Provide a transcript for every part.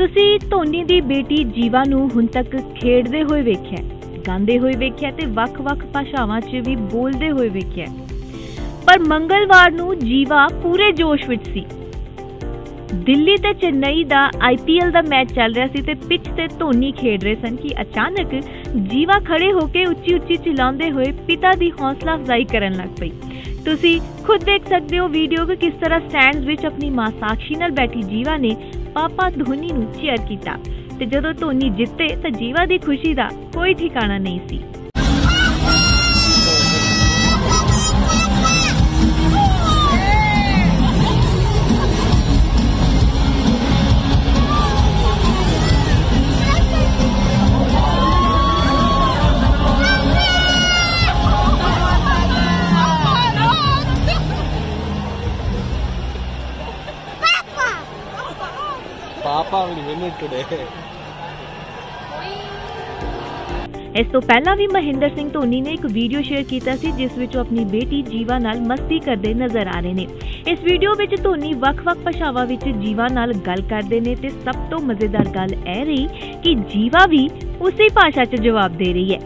ਤੁਸੀਂ ਧੋਨੀ ਦੀ ਬੇਟੀ ਜੀਵਾ ਨੂੰ ਹੁਣ ਤੱਕ ਖੇਡਦੇ ਹੋਏ ਵੇਖਿਆ ਗਾਉਂਦੇ ਹੋਏ ਵੇਖਿਆ ਤੇ ਵੱਖ-ਵੱਖ ਭਾਸ਼ਾਵਾਂ 'ਚ ਵੀ ਬੋਲਦੇ ਹੋਏ ਵੇਖਿਆ ਪਰ ਮੰਗਲਵਾਰ ਨੂੰ ਜੀਵਾ ਪੂਰੇ ਜੋਸ਼ ਵਿੱਚ ਸੀ। ਦਿੱਲੀ ਤੇ ਚੇਨਈ ਦਾ ਆਈਪੀਐਲ ਦਾ ਮੈਚ ਚੱਲ ਰਿਹਾ ਸੀ ਤੇ ਪਿੱਚ ਤੇ ਧੋਨੀ ਖੇਡ ਰਹੇ ਸਨ ਕਿ ਅਚਾਨਕ ਜੀਵਾ ਖੜੇ ਹੋ ਕੇ ਉੱਚੀ ਉੱਚੀ ਚਿਲਾਉਂਦੇ ਹੋਏ ਪਿਤਾ ਦੀ ਹੌਸਲਾ ਅਫਜ਼ਾਈ ਕਰਨ ਲੱਗ ਪਈ। ਤੁਸੀਂ ਖੁਦ ਦੇਖ ਸਕਦੇ ਹੋ ਵੀਡੀਓ ਕਿ ਕਿਸ ਤਰ੍ਹਾਂ ਸਟੈਂਡਸ ਵਿੱਚ ਆਪਣੀ ਮਾਂ ਸਾਕਸ਼ੀ ਨਾਲ ਬੈਠੀ ਜੀਵਾ ਨੇ ਪਾਪਾ ਧੋਨੀ ਨੂੰ ਚੀਅਰ ਕੀਤਾ ਤੇ ਜਦੋਂ ਧੋਨੀ ਜਿੱਤੇ ਤਾਂ ਜੀਵਾ ਦੀ ਖੁਸ਼ੀ ਦਾ ਕੋਈ ਠਿਕਾਣਾ ਨਹੀਂ ਸੀ। Papa will win it today. ਇਸ ਤੋਂ ਪਹਿਲਾਂ ਵੀ ਮਹਿੰਦਰ ਸਿੰਘ ਧੋਨੀ ਨੇ ਇੱਕ ਵੀਡੀਓ ਸ਼ੇਅਰ ਕੀਤਾ ਸੀ, ਜਿਸ ਵਿੱਚ ਉਹ ਆਪਣੀ ਬੇਟੀ ਜੀਵਾ ਨਾਲ ਮਸਤੀ ਕਰਦੇ ਨਜ਼ਰ ਆ ਰਹੇ ਨੇ ਇਸ ਵੀਡੀਓ ਵਿੱਚ ਧੋਨੀ ਵੱਖ-ਵੱਖ ਭਾਸ਼ਾਵਾਂ ਵਿੱਚ ਜੀਵਾ ਨਾਲ ਗੱਲ ਕਰਦੇ ਨੇ ਤੇ ਸਭ ਤੋਂ ਮਜ਼ੇਦਾਰ ਗੱਲ ਇਹ ਰਹੀ ਕਿ ਜੀਵਾ ਵੀ ਉਸੇ ਭਾਸ਼ਾ 'ਚ ਜਵਾਬ ਦੇ ਰਹੀ ਹੈ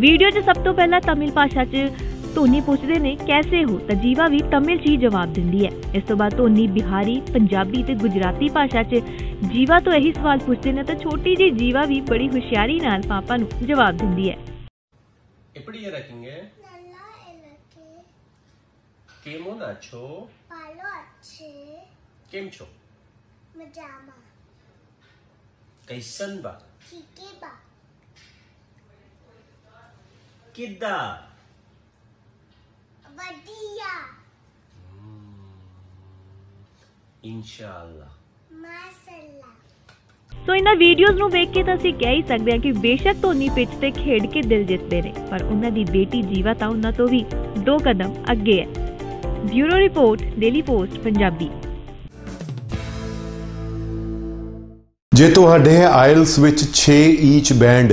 ਵੀਡੀਓ 'ਚ ਸਭ ਤੋਂ ਪਹਿਲਾਂ ਤਮਿਲ ਭਾਸ਼ਾ 'ਚ ਧੋਨੀ ਪੁੱਛਦੇ ਨੇ ਕੈਸੇ ਹੋ ਤਾਂ ਜੀਵਾ ਵੀ ਤਮਿਲ 'ਚ ਹੀ ਜਵਾਬ ਦਿੰਦੀ ਹੈ ਇਸ ਤੋਂ ਬਾਅਦ ਧੋਨੀ ਬਿਹਾਰੀ ਪੰਜਾਬੀ ਤੇ ਗੁਜਰਾਤੀ ਭਾਸ਼ਾ 'ਚ ਜੀਵਾ ਤੋਂ ਇਹੀ ਸਵਾਲ ਪੁੱਛਦੇ ਨੇ ਤਾਂ ਛੋਟੀ ਜਿਹੀ ਜੀਵਾ ਵੀ ਬੜੀ ਹੁਸ਼ਿਆਰੀ ਨਾਲ ਪਾਪਾ ਨੂੰ ਜਵਾਬ ਦਿੰਦੀ ਹੈ எப்படி இருக்கீங்க நல்லா இருக்கு કેમો નાચો પાલો છે કેમ છો મજામાં કૈસન બા ઠીકે બા કિદ્દા ਸੋ ਇਹਨਾਂ ਵੀਡੀਓਜ਼ ਨੂੰ ਵੇਖ ਕੇ ਤਾਂ ਅਸੀਂ ਕਹਿ ਹੀ ਸਕਦੇ ਹਾਂ ਕਿ ਬੇਸ਼ੱਕ ਧੋਨੀ ਪਿੱਚ ਤੇ ਖੇਡ ਕੇ ਦਿਲ ਜਿੱਤਦੇ ਨੇ ਪਰ ਉਹਨਾਂ ਦੀ ਬੇਟੀ ਜੀਵਾ ਤਾਂ ਉਹਨਾਂ ਤੋਂ ਵੀ ਦੋ ਕਦਮ ਅੱਗੇ ਹੈ। Bureau report daily post Punjabi. ਜੇ ਤੁਹਾਡੇ ਆਇਲਸ ਵਿੱਚ 6 ਈਚ ਬੈਂਡ